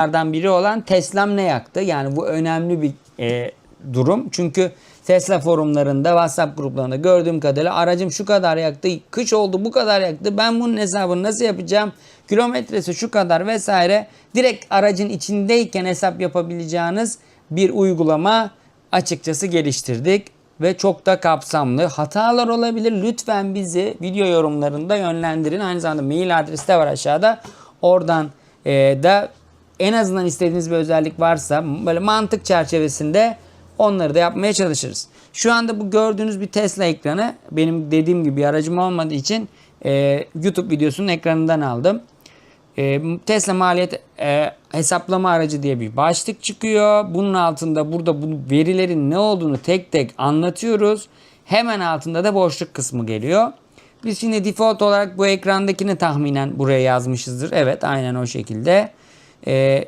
Bunlardan biri olan Tesla'm ne yaktı? Yani bu önemli bir e, durum. Çünkü Tesla forumlarında, WhatsApp gruplarında gördüğüm kadarıyla aracım şu kadar yaktı, kış oldu bu kadar yaktı. Ben bunun hesabını nasıl yapacağım? Kilometresi şu kadar vesaire. Direkt aracın içindeyken hesap yapabileceğiniz bir uygulama açıkçası geliştirdik ve çok da kapsamlı. Hatalar olabilir. Lütfen bizi video yorumlarında yönlendirin. Aynı zamanda mail adresi de var aşağıda. Oradan e, da en azından istediğiniz bir özellik varsa böyle mantık çerçevesinde onları da yapmaya çalışırız. Şu anda bu gördüğünüz bir Tesla ekranı. Benim dediğim gibi aracım olmadığı için e, YouTube videosunun ekranından aldım. E, Tesla maliyet e, hesaplama aracı diye bir başlık çıkıyor. Bunun altında burada bu verilerin ne olduğunu tek tek anlatıyoruz. Hemen altında da boşluk kısmı geliyor. Biz şimdi default olarak bu ekrandakini tahminen buraya yazmışızdır. Evet aynen o şekilde. E,